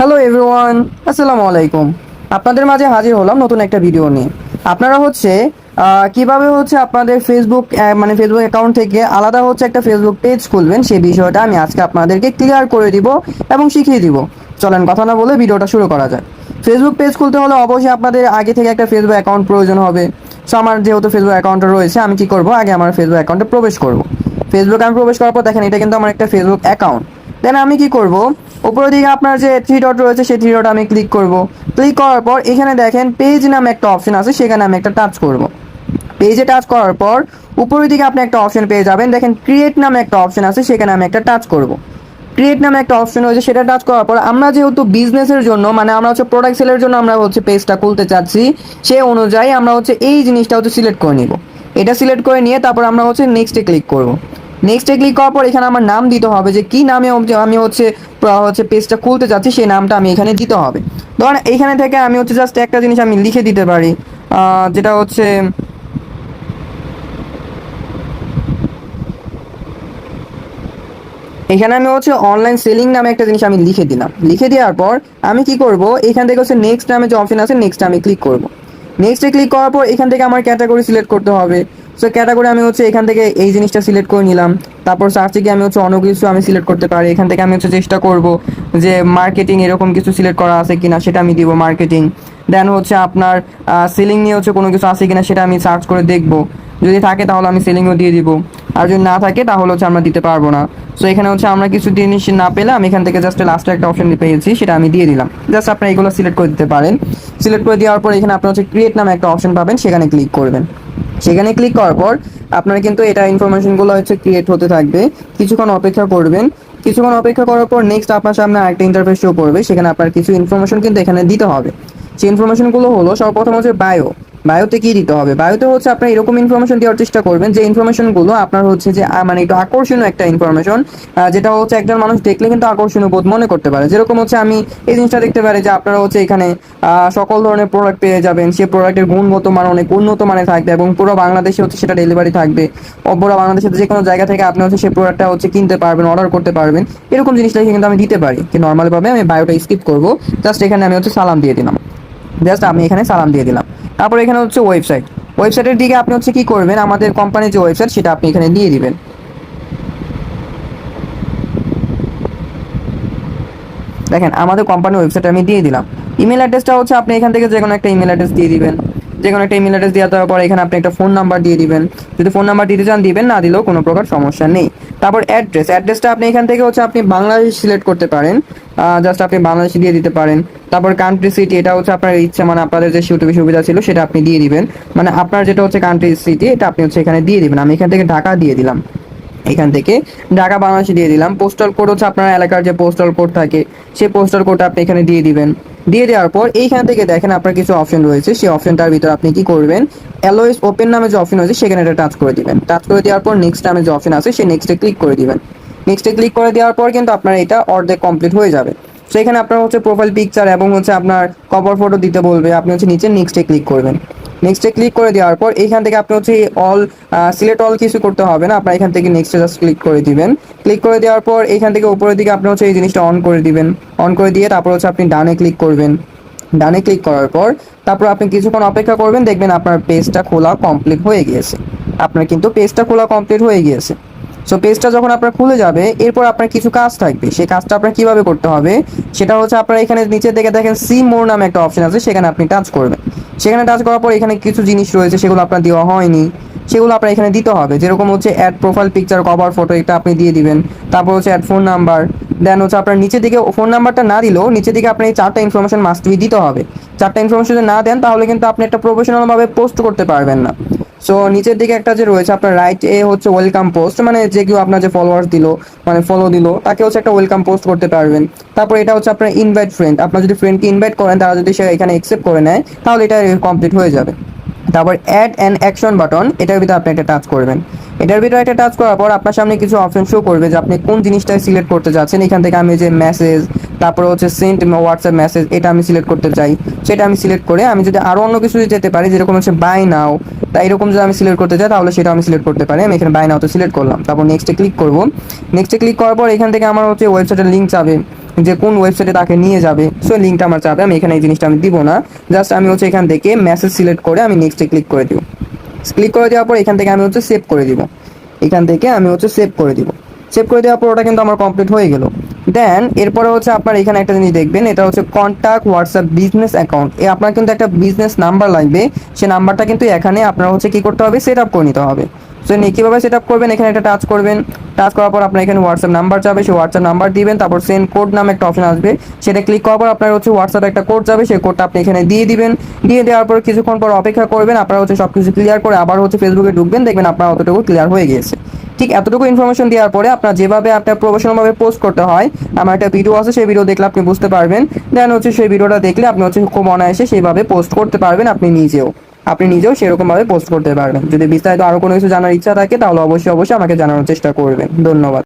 Hello everyone, আসসালামু আলাইকুম। আপনাদের মাঝে হাজির হলাম নতুন একটা ভিডিও নিয়ে। আপনারা হচ্ছে কীভাবে হচ্ছে আপনাদের ফেসবুক মানে ফেসবুক অ্যাকাউন্ট থেকে আলাদা হচ্ছে একটা ফেসবুক পেজ খুলবেন সেই বিষয়টা আমি আজকে আপনাদেরকে ক্লিয়ার করে দিব এবং শিখিয়ে দিব। চলেন কথা না বলে ভিডিওটা শুরু করা যায় ফেসবুক পেজ খুলতে হলে অবশ্যই আপনাদের আগে থেকে একটা ফেসবুক অ্যাকাউন্ট প্রয়োজন হবে। সো আমার যেহেতু ফেসবুক অ্যাকাউন্টটা রয়েছে, আমি কি করব? আগে আমার ফেসবুক অ্যাকাউন্টে প্রবেশ করব। ফেসবুক আমি প্রবেশ করার পর দেখেন এটা কিন্তু আমার একটা ফেসবুক অ্যাকাউন্ট দেন আমি কি করব? উপরের দিকে আপনার যে থ্রি ডট রয়েছে, সেই থ্রি ডট আমি ক্লিক করব। ক্লিক করার পর এখানে দেখেন পেজ নামে একটা অপশন আছে, সেখানে আমি একটা টাচ করব। পেজে টাচ করার পর উপরের দিকে আপনি একটা অপশন পেয়ে যাবেন। দেখেন ক্রিয়েট নামে একটা অপশন আছে, সেখানে আমি একটা টাচ করব। ক্রিয়েট নামে একটা অপশন রয়েছে, সেটা টাচ করার পর আমরা যেহেতু বিজনেসের জন্য মানে আমরা হচ্ছে প্রোডাক্ট সেলের জন্য আমরা হচ্ছে পেজটা খুলতে চাচ্ছি, সে অনুযায়ী আমরা হচ্ছে এই জিনিসটা হচ্ছে সিলেক্ট করে নিব। এটা সিলেক্ট করে নিয়ে তারপর আমরা হচ্ছে নেক্সটে ক্লিক করব। নেক্সটে ক্লিক করার পর এখানে আমার নাম দিতে হবে যে কি নামে আমি হচ্ছে হচ্ছে পেজটা খুলতে চাচ্ছি সেই নামটা আমি এখানে দিতে হবে। ধরেন এইখানে থেকে আমি হচ্ছে জাস্ট একটা জিনিস আমি লিখে দিতে পারি যেটা হচ্ছে এখানে আমি হচ্ছে অনলাইন সেলিং নামে একটা জিনিস আমি লিখে দিলাম। লিখে দেওয়ার পর আমি কি করব? এখান থেকে হচ্ছে নেক্সট নামে যে অপশন আছে নেক্সট আমি ক্লিক করব। নেক্সটে ক্লিক করার পর এখান থেকে আমার ক্যাটাগরি সিলেক্ট করতে হবে। সো ক্যাটাগরি আমি হচ্ছে এখান থেকে এই জিনিসটা সিলেক্ট করে নিলাম। তারপর সার্চে গিয়ে আমি হচ্ছে অনেক কিছু আমি সিলেক্ট করতে পারি। এখান থেকে আমি হচ্ছে চেষ্টা করব যে মার্কেটিং এরকম কিছু সিলেক্ট করা আছে কিনা, সেটা আমি দিব মার্কেটিং দেন হচ্ছে আপনার সেলিং নিয়ে হচ্ছে কোনো কিছু আছে কিনা, সেটা আমি সার্চ করে দেখব। যদি থাকে তাহলে আমি সেলিংও দিয়ে দিব। আর যদি না থাকে তাহলে হচ্ছে আমরা দিতে পারব না। সো এখানে হচ্ছে আমরা কিছু জিনিস না পেলে আমি এখান থেকে জাস্ট লাস্টে একটা অপশন পেয়েছি, সেটা আমি দিয়ে দিলাম। জাস্ট আপনারা এগুলো সিলেক্ট করে দিতে পারেন। সিলেক্ট করে দেওয়ার পর এখানে আপনার হচ্ছে ক্রিয়েট নামে একটা অপশন পাবেন, সেখানে ক্লিক করবেন। সেখানে ক্লিক করার পর আপনারা কিন্তু এটা ইনফরমেশনগুলো হচ্ছে ক্রিয়েট হতে থাকবে। কিছুক্ষণ অপেক্ষা করবেন। কিছুক্ষণ অপেক্ষা করার পর নেক্সট আপনার সামনে আরেকটা ইন্টারফেস শো করবে সেখানে আপনার কিছু ইনফরমেশন কিন্তু এখানে দিতে হবে। সেই ইনফরমেশনগুলো হলো সর্বপ্রথম হচ্ছে বায়ো বায়োতে কি দিতে হবে? বায়োতে হচ্ছে আপনার এরকম ইনফরমেশন দেওয়ার চেষ্টা করবেন, যে ইনফরমেশনগুলো আপনার হচ্ছে যে মানে একটু আকর্ষণীয় একটা ইনফরমেশন যেটা হচ্ছে একজন মানুষ দেখলে কিন্তু আকর্ষণীয় বোধ মনে করতে পারে। যেরকম হচ্ছে আমি এই জিনিসটা দেখতে পারি যে, আপনারা হচ্ছে এখানে সকল ধরনের প্রোডাক্ট পেয়ে যাবেন। সেই প্রোডাক্টের গুণগত মান অনেক উন্নত মানে থাকবে এবং পুরো বাংলাদেশে হচ্ছে সেটা ডেলিভারি থাকবে। পুরো বাংলাদেশের যে কোনো জায়গা থেকে আপনি হচ্ছে সেই প্রোডাক্টটা হচ্ছে কিনতে পারবেন অর্ডার করতে পারবেন। এরকম জিনিসটা কিন্তু আমি দিতে পারি। কি নর্মালভাবে আমি বায়োটা স্কিপ করব। জাস্ট এখানে আমি হচ্ছে সালাম দিয়ে দিলাম। জাস্ট আমি এখানে সালাম দিয়ে দিলাম। তারপর এখানে হচ্ছে ওয়েবসাইট ওয়েবসাইটের দিকে আপনি হচ্ছে কি করবেন? আমাদের কোম্পানির যে ওয়েবসাইট সেটা আপনি এখানে দিয়ে দিবেন। দেখেন, আমাদের কোম্পানির ওয়েবসাইট আমি দিয়ে দিলাম। ইমেল অ্যাড্রেসটা হচ্ছে আপনি এখান থেকে যে কোনো একটা ইমেল অ্যাড্রেস দিয়ে দিবেন। যে কোনো একটা ইমেল অ্যাড্রেস দেওয়া দেওয়ার পর এখানে আপনি একটা ফোন নাম্বার দিয়ে দিবেন। যদি ফোন নাম্বার দিতে চান দিবেন, না দিলেও কোনো প্রকার সমস্যা নেই। তারপর অ্যাড্রেস অ্যাড্রেসটা আপনি এখান থেকে হচ্ছে আপনি বাংলাদেশ সিলেক্ট করতে পারেন। জাস্ট আপনি বাংলাদেশে দিয়ে দিতে পারেন। তারপর কান্ট্রি সিটি এটা হচ্ছে আপনার ইচ্ছা মানে আপনাদের যে সুযোগ সুবিধা ছিল সেটা আপনি দিয়ে দিবেন। মানে আপনার যেটা হচ্ছে কান্ট্রি সিটি এটা আপনি হচ্ছে এখানে দিয়ে দিবেন। আমি এখান থেকে ঢাকা দিয়ে দিলাম। এখান থেকে ঢাকা, বাংলাদেশে দিয়ে দিলাম। পোস্টাল কোড হচ্ছে আপনার এলাকার যে পোস্টাল কোড থাকে, সেই পোস্টাল কোডটা আপনি এখানে দিয়ে দিবেন। দিয়ে দেওয়ার পর এইখান থেকে দেখেন আপনার কিছু অপশন রয়েছে। সেই অপশনটার ভিতর আপনি কি করবেন? অ্যালোয়েস ওপেন নামে যে অপশন রয়েছে, সেখানে এটা টাচ করে দিবেন। টাচ করে দেওয়ার পর নেক্সট নামে যে অপশন আছে, সেই নেক্সটে ক্লিক করে দিবেন। নেক্সটে ক্লিক করে দেওয়ার পর কিন্তু আপনার এটা অর্ধেক কমপ্লিট হয়ে যাবে। তো এখানে আপনার হচ্ছে প্রোফাইল পিকচার এবং হচ্ছে আপনার কভার ফটো দিতে বলবে। আপনি হচ্ছে নিচে নেক্সটে ক্লিক করবেন। নেক্সটে ক্লিক করে দেওয়ার পর এইখান থেকে আপনি হচ্ছে অল সিলেক্ট অল কিছু করতে হবে না। আপনার এখান থেকে নেক্সটে জাস্ট ক্লিক করে দিবেন। ক্লিক করে দেওয়ার পর এইখান থেকে উপরের দিকে আপনি হচ্ছে এই জিনিসটা অন করে দিবেন। অন করে দিয়ে তারপর হচ্ছে আপনি ডানে ক্লিক করবেন। ডানে ক্লিক করার পর তারপর আপনি কিছুক্ষণ অপেক্ষা করবেন। দেখবেন আপনার পেজটা খোলা কমপ্লিট হয়ে গিয়েছে। আপনার কিন্তু পেজটা খোলা কমপ্লিট হয়ে গিয়েছে। সো পেজটা যখন আপনার খুলে যাবে, এরপর আপনার কিছু কাজ থাকবে। সেই কাজটা আপনার কীভাবে করতে হবে, সেটা হচ্ছে আপনার এখানে নিচে দিকে দেখেন সি মোর নামে একটা অপশন আছে, সেখানে আপনি টাচ করবেন। সেখানে টাচ করার পর এখানে কিছু জিনিস রয়েছে, সেগুলো আপনার দেওয়া হয়নি। সেগুলো আপনার এখানে দিতে হবে। যেরকম হচ্ছে add profile picture cover photo এটা আপনি দিয়ে দিবেন। তারপর হচ্ছে অ্যাড ফোন নাম্বার দেন হচ্ছে আপনার নিচের দিকে ফোন নাম্বারটা না দিলেও নিচের দিকে আপনি এই চারটা ইনফরমেশন মাস্ট বি দিতে হবে। চারটা ইনফরমেশন যদি না দেন, তাহলে কিন্তু আপনি একটা প্রফেশনাল ভাবে পোস্ট করতে পারবেন না। সো নিচের দিকে একটা যে রয়েছে, আপনার রাইট এ হচ্ছে ওয়েলকাম পোস্ট মানে যে কেউ আপনার যে ফলোয়ার্স দিল মানে ফলো দিল, তাকে হচ্ছে একটা ওয়েলকাম পোস্ট করতে পারবেন। তারপর এটা হচ্ছে আপনার ইনভাইট ফ্রেন্ড আপনার যদি ফ্রেন্ডকে ইনভাইট করেন, তারা যদি সে এখানে অ্যাকসেপ্ট করে নেয়, তাহলে এটা কমপ্লিট হয়ে যাবে। তারপর অ্যাড অ্যান্ড অ্যাকশন বাটন এটার ভিতরে আপনি একটা টাচ করবেন। এটার ভিতরে একটা টাচ করার পর আপনার সামনে কিছু অপশন শো করবে যে আপনি কোন জিনিসটাই সিলেক্ট করতে যাচ্ছেন। এখান থেকে আমি যে মেসেজ তারপরে হচ্ছে সেন্ট হোয়াটসঅ্যাপ মেসেজ এটা আমি সিলেক্ট করতে চাই। সেটা আমি সিলেক্ট করে আমি যদি আরও অন্য কিছু যেতে পারি, যেরকম হচ্ছে বাই নাও তাই এরকম যদি আমি সিলেক্ট করতে চাই তাহলে সেটা আমি সিলেক্ট করতে পারি। আমি এখানে বাই নাও তো সিলেক্ট করলাম। তারপর নেক্সটে ক্লিক করব। নেক্সটে ক্লিক করার পর এখান থেকে আমার হচ্ছে ওয়েবসাইটের লিঙ্ক যাবে। যে কোন ওয়েবসাইটে তাকে নিয়ে যাবে সো লিঙ্কটা আমার চাবে আমি এখানে এই জিনিসটা আমি দিব না। জাস্ট আমি হচ্ছে এখান থেকে মেসেজ সিলেক্ট করে আমি নেক্সটে ক্লিক করে দিব। ক্লিক করে দেওয়ার পর এখান থেকে আমি হচ্ছে সেভ করে দিব। এখান থেকে আমি হচ্ছে সেভ করে দিব। সেভ করে দেওয়ার পর ওটা কিন্তু আমার কমপ্লিট হয়ে গেল। দেন এরপরে হচ্ছে আপনার এখানে একটা জিনিস দেখবেন, এটা হচ্ছে কন্ট্যাক্ট হোয়াটসঅ্যাপ বিজনেস অ্যাকাউন্ট এ আপনার কিন্তু একটা বিজনেস নাম্বার লাগবে, সে নাম্বারটা কিন্তু এখানে আপনার হচ্ছে কি করতে হবে? সেট আপ করে নিতে হবে। সো কীভাবে সেট আপ করবেন? এখানে একটা টাচ করবেন। টাচ করার পর আপনার এখানে হোয়াটসঅ্যাপ নাম্বার যাবে, সেই হোয়াটসঅ্যাপ নাম্বার দিবেন, তারপর সেন্ড কোড নামে একটা অপশন আসবে। সেটা ক্লিক করার পর আপনার হচ্ছে হোয়াটসঅ্যাপে একটা কোড যাবে, সেই কোডটা আপনি এখানে দিয়ে দিবেন। দিয়ে দেওয়ার পর কিছুক্ষণ পর অপেক্ষা করবেন, আপনারা হচ্ছে সব কিছু ক্লিয়ার করে আবার হচ্ছে ফেসবুকে ঢুকবেন, দেখবেন আপনার অতটুকু ক্লিয়ার হয়ে গিয়েছে। ঠিক এতটুকু ইনফরমেশন দেওয়ার পরে আপনার যেভাবে আপনার প্রফেশনালভাবে পোস্ট করতে হয়, আমার একটা ভিডিও আছে, সেই ভিডিও দেখলে আপনি বুঝতে পারবেন। দেন হচ্ছে সেই ভিডিওটা দেখলে আপনি হচ্ছে খুব অনায়াসে সেইভাবে পোস্ট করতে পারবেন আপনি নিজেও। আপনি নিজেও সেরকমভাবে পোস্ট করতে পারবেন। যদি বিস্তারিত আরও কোনো কিছু জানার ইচ্ছা থাকে, তাহলে অবশ্যই অবশ্যই আমাকে জানানোর চেষ্টা করবেন। ধন্যবাদ।